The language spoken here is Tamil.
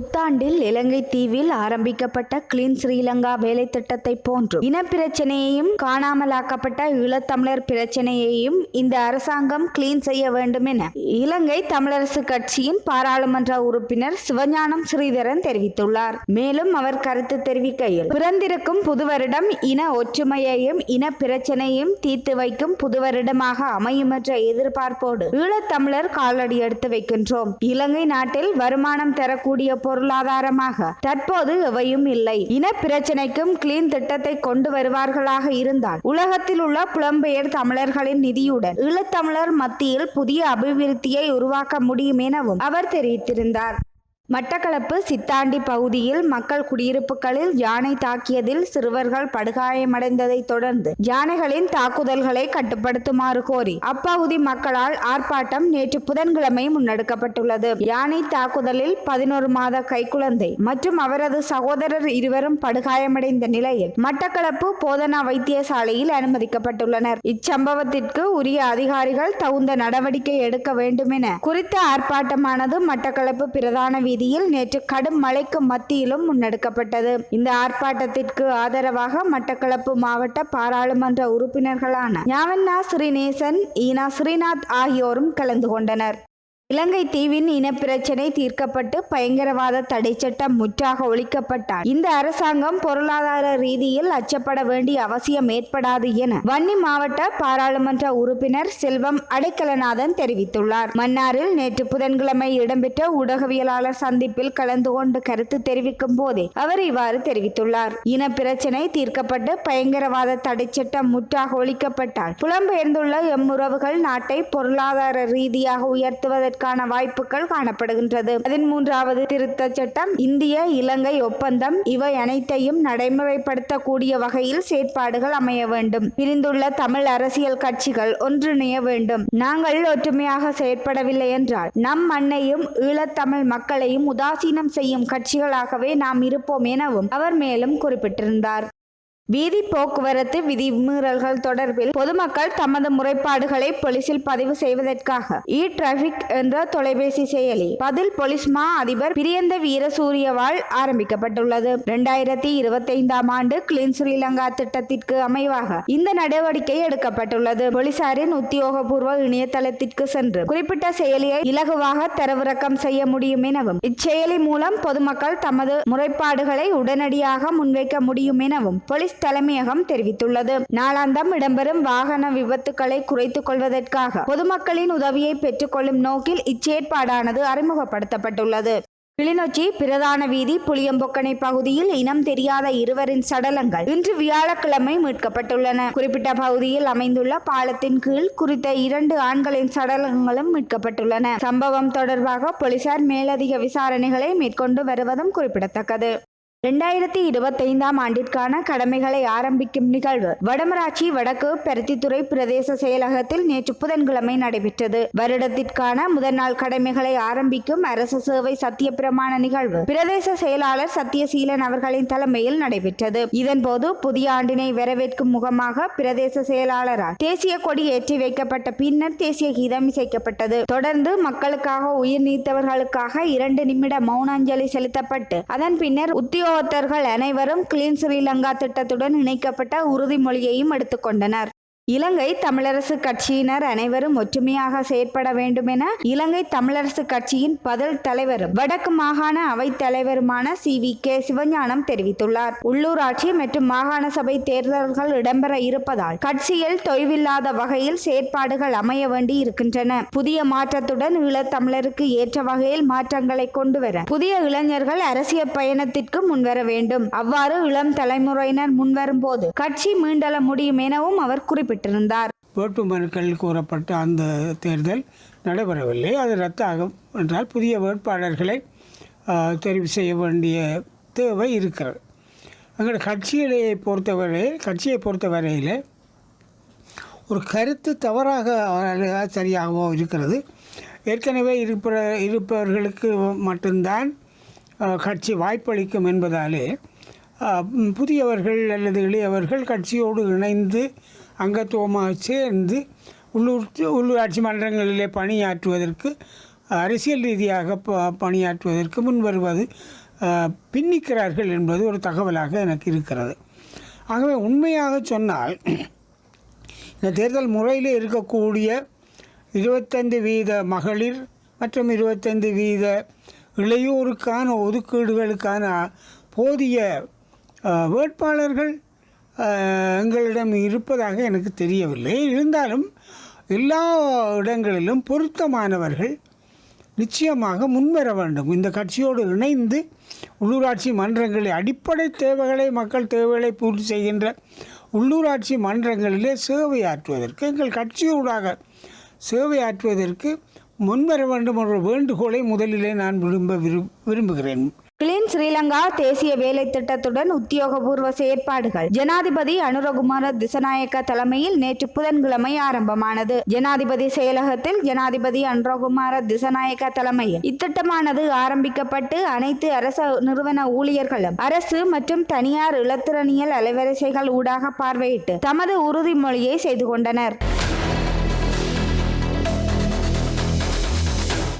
புத்தாண்டில் இலங்கை தீவில் ஆரம்பிக்கப்பட்ட கிளீன் ஸ்ரீலங்கா வேலை திட்டத்தை போன்று இனப்பிரச்சனையையும் காணாமலாக்கப்பட்ட ஈழத்தமிழர் பிரச்சனையையும் இந்த அரசாங்கம் கிளீன் செய்ய வேண்டும் என இலங்கை தமிழரசு கட்சியின் பாராளுமன்ற உறுப்பினர் சிவஞானம் ஸ்ரீதரன் தெரிவித்துள்ளார். மேலும் அவர் கருத்து தெரிவிக்கையில் பிறந்திருக்கும் புதுவருடம் இன ஒற்றுமையையும் இன பிரச்சனையும் தீர்த்து வைக்கும் புதுவருடமாக அமையும் என்ற எதிர்பார்ப்போடு ஈழத்தமிழர் காலடி எடுத்து வைக்கின்றோம். இலங்கை நாட்டில் வருமானம் தரக்கூடிய பொருளாதாரமாக. தற்போது எவையும் இல்லை. இன பிரச்சனைக்கும் கிளீன் திட்டத்தை கொண்டு வருவார்களாக இருந்தால் உலகத்தில் உள்ள புலம்பெயர் தமிழர்களின் நிதியுடன் ஈழத்தமிழர் மத்தியில் புதிய அபிவிருத்தியை உருவாக்க முடியும் எனவும் அவர் தெரிவித்திருந்தார். மட்டக்களப்பு சித்தாண்டி பகுதியில் மக்கள் குடியிருப்புகளில் யானை தாக்கியதில் சிறுவர்கள் படுகாயமடைந்ததை தொடர்ந்து யானைகளின் தாக்குதல்களை கட்டுப்படுத்துமாறு கோரி அப்பகுதி மக்களால் ஆர்ப்பாட்டம் நேற்று புதன்கிழமை முன்னெடுக்கப்பட்டுள்ளது. யானை தாக்குதலில் பதினோரு மாத கைக்குழந்தை மற்றும் அவரது சகோதரர் இருவரும் படுகாயமடைந்த நிலையில் மட்டக்களப்பு போதனா வைத்தியசாலையில் அனுமதிக்கப்பட்டுள்ளனர். இச்சம்பவத்திற்கு உரிய அதிகாரிகள் தகுந்த நடவடிக்கை எடுக்க வேண்டும் என குறித்த ஆர்ப்பாட்டமானது மட்டக்களப்பு பிரதான வீதியில் நேற்று கடும் மழைக்கு மத்தியிலும் முன்னெடுக்கப்பட்டது. இந்த ஆர்ப்பாட்டத்திற்கு ஆதரவாக மட்டக்களப்பு மாவட்ட பாராளுமன்ற உறுப்பினர்களான ஞாவண்ணா ஸ்ரீநேசன் ஈனா ஸ்ரீநாத் ஆகியோரும் கலந்து கொண்டனர். இலங்கை தீவின் இனப்பிரச்சினை தீர்க்கப்பட்டு பயங்கரவாத தடை சட்டம் முற்றாக ஒழிக்கப்பட்டார். இந்த அரசாங்கம் பொருளாதார ரீதியில் அச்சப்பட வேண்டிய அவசியம் ஏற்படாது என வன்னி மாவட்ட பாராளுமன்ற உறுப்பினர் செல்வம் அடைக்கலநாதன் தெரிவித்துள்ளார். மன்னாரில் நேற்று புதன்கிழமை இடம்பெற்ற ஊடகவியலாளர் சந்திப்பில் கலந்து கொண்டு கருத்து தெரிவிக்கும் போதே அவர் இவ்வாறு தெரிவித்துள்ளார். இனப்பிரச்சினை தீர்க்கப்பட்டு பயங்கரவாத தடை சட்டம் முற்றாக ஒழிக்கப்பட்டால் புலம்பெயர்ந்துள்ள எம்முறவுகள் நாட்டை பொருளாதார ரீதியாக உயர்த்துவதற்கு அதற்கான வாய்ப்புகள் காணப்படுகின்றது. பதிமூன்றாவது திருத்த சட்டம் இந்திய இலங்கை ஒப்பந்தம் இவை அனைத்தையும் நடைமுறைப்படுத்தக்கூடிய வகையில் செயற்பாடுகள் அமைய வேண்டும். பிரிந்துள்ள தமிழ் அரசியல் கட்சிகள் ஒன்றிணைய வேண்டும். நாங்கள் ஒற்றுமையாக செயற்படவில்லை என்றால் நம் மண்ணையும் ஈழத்தமிழ் மக்களையும் உதாசீனம் செய்யும் கட்சிகளாகவே நாம் இருப்போம் எனவும் அவர் மேலும் குறிப்பிட்டிருந்தார். வீதி போக்குவரத்து விதிமீறல்கள் தொடர்பில் பொதுமக்கள் தமது முறைப்பாடுகளை போலீசில் பதிவு செய்வதற்காக இ டிராபிக் என்ற தொலைபேசி செயலி பதில் போலீஸ் மா அதிபர் பிரியந்த வீரசூரியவால் ஆரம்பிக்கப்பட்டுள்ளது. இரண்டாயிரத்தி இருபத்தைந்தாம் ஆண்டு கிளீன் ஸ்ரீலங்கா திட்டத்திற்கு அமைவாக இந்த நடவடிக்கை எடுக்கப்பட்டுள்ளது. போலீசாரின் உத்தியோகபூர்வ இணையதளத்திற்கு சென்று குறிப்பிட்ட செயலியை இலகுவாக தரவிறக்கம் செய்ய முடியும் எனவும் இச்செயலி மூலம் பொதுமக்கள் தமது முறைப்பாடுகளை உடனடியாக முன்வைக்க முடியும் எனவும் போலீஸ் தலைமையகம் தெரிவித்துள்ளது. நாளாந்தம் இடம்பெறும் வாகன விபத்துக்களை குறைத்துக் கொள்வதற்காக பொதுமக்களின் உதவியை பெற்றுக்கொள்ளும் நோக்கில் இச்சேற்பாடானது அறிமுகப்படுத்தப்பட்டுள்ளது. கிளிநொச்சி பிரதான வீதி புளியம்பொக்கனை பகுதியில் இனம் தெரியாத இருவரின் சடலங்கள் இன்று வியாழக்கிழமை மீட்கப்பட்டுள்ளன. குறிப்பிட்ட பகுதியில் அமைந்துள்ள பாலத்தின் கீழ் குறித்த இரண்டு ஆண்களின் சடலங்களும் மீட்கப்பட்டுள்ளன. சம்பவம் தொடர்பாக போலீசார் மேலதிக விசாரணைகளை மேற்கொண்டு வருவதும் குறிப்பிடத்தக்கது. இரண்டாயிரத்தி இருபத்தைந்தாம் ஆண்டிற்கான கடமைகளை ஆரம்பிக்கும் நிகழ்வு. வடமராட்சி வடக்கு பருத்தித்துறை பிரதேச செயலகத்தில் நேற்று புதன்கிழமை நடைபெற்றது. வருடத்திற்கான முதல் நாள் கடமைகளை ஆரம்பிக்கும் அரசு சேவை சத்திய பிரமாண நிகழ்வு. பிரதேச செயலாளர் சத்தியசீலன் அவர்களின் தலைமையில் நடைபெற்றது. இதன்போது புதிய ஆண்டினை வரவேற்கும் முகமாக பிரதேச செயலாளரால் தேசிய கொடி ஏற்றி வைக்கப்பட்ட பின்னர் தேசிய கீதம் இசைக்கப்பட்டது. தொடர்ந்து மக்களுக்காக உயிர் நீத்தவர்களுக்காக இரண்டு நிமிட மௌனாஞ்சலி செலுத்தப்பட்டு அதன் பின்னர் உத்தியோக உத்தியோகத்தர்கள் அனைவரும் கிளீன் ஸ்ரீலங்கா திட்டத்துடன் இணைக்கப்பட்ட உறுதிமொழியையும் எடுத்துக்கொண்டனர். இலங்கை தமிழரசு கட்சியினர் அனைவரும் ஒற்றுமையாக செயற்பட வேண்டும் என இலங்கை தமிழரசு கட்சியின் பதில் தலைவரும் வடக்கு மாகாண அவைத் தலைவருமான சி. வி. கே. சிவஞானம் தெரிவித்துள்ளார். உள்ளூராட்சி மற்றும் மாகாண சபை தேர்தல்கள் இடம்பெற இருப்பதால் கட்சியில் தொய்வில்லாத வகையில் செயற்பாடுகள் அமைய வேண்டி இருக்கின்றன. புதிய மாற்றத்துடன் ஈழத்தமிழருக்கு ஏற்ற வகையில் மாற்றங்களை கொண்டுவர புதிய இளைஞர்கள் அரசியல் பயணத்திற்கு முன்வர வேண்டும். அவ்வாறு இளம் தலைமுறையினர் முன்வரும் போது கட்சி மீண்டல முடியும் எனவும் அவர் குறிப்பிட்டார் குறிப்பிட்டிருந்தார். வேட்பு மனுக்கள் கூறப்பட்ட அந்த தேர்தல் நடைபெறவில்லை. அது ரத்தாகும் என்றால் புதிய வேட்பாளர்களை தெரிவு செய்ய வேண்டிய தேவை இருக்கிறது. எங்கள் கட்சியிலேயே பொறுத்தவரை கட்சியை பொறுத்தவரையில் ஒரு கருத்து தவறாக சரியாகவோ இருக்கிறது. ஏற்கனவே இருப்ப இருப்பவர்களுக்கு மட்டும்தான் கட்சி வாய்ப்பளிக்கும் என்பதாலே புதியவர்கள் அல்லது இளையவர்கள் கட்சியோடு இணைந்து அங்கத்துவமாக சேர்ந்து உள்ளூர் உள்ளூராட்சி மன்றங்களிலே பணியாற்றுவதற்கு அரசியல் ரீதியாக ப பணியாற்றுவதற்கு முன் வருவது பின்னிக்கிறார்கள் என்பது ஒரு தகவலாக எனக்கு இருக்கிறது. ஆகவே உண்மையாக சொன்னால் இந்த தேர்தல் முறையில் இருக்கக்கூடிய இருபத்தைந்து வீத மகளிர் மற்றும் இருபத்தைந்து வீத இளையோருக்கான ஒதுக்கீடுகளுக்கான போதிய வேட்பாளர்கள் எங்களிடம் இருப்பதாக எனக்கு தெரியவில்லை. இருந்தாலும் எல்லா இடங்களிலும் பொருத்தமானவர்கள் நிச்சயமாக முன்வர வேண்டும். இந்த கட்சியோடு இணைந்து உள்ளூராட்சி மன்றங்களில் அடிப்படை தேவைகளை மக்கள் தேவைகளை பூர்த்தி செய்கின்ற உள்ளூராட்சி மன்றங்களிலே சேவையாற்றுவதற்கு எங்கள் கட்சியூடாக சேவையாற்றுவதற்கு முன்வர வேண்டும் என்ற வேண்டுகோளை முதலிலே நான் விரும்ப விரு விரும்புகிறேன். கிளீன் ஸ்ரீலங்கா தேசிய வேலை திட்டத்துடன் உத்தியோகபூர்வ செயற்பாடுகள். ஜனாதிபதி அனுரகுமார திசநாயக்க தலைமையில் நேற்று புதன்கிழமை ஆரம்பமானது. ஜனாதிபதி செயலகத்தில் ஜனாதிபதி அனுரகுமார திசநாயக்க தலைமையில். இத்திட்டமானது ஆரம்பிக்கப்பட்டு அனைத்து அரச நிறுவன ஊழியர்களும் அரசு மற்றும் தனியார் இலத்திரனியல் அலைவரிசைகள் ஊடாக பார்வையிட்டு தமது உறுதிமொழியை செய்து கொண்டனர்.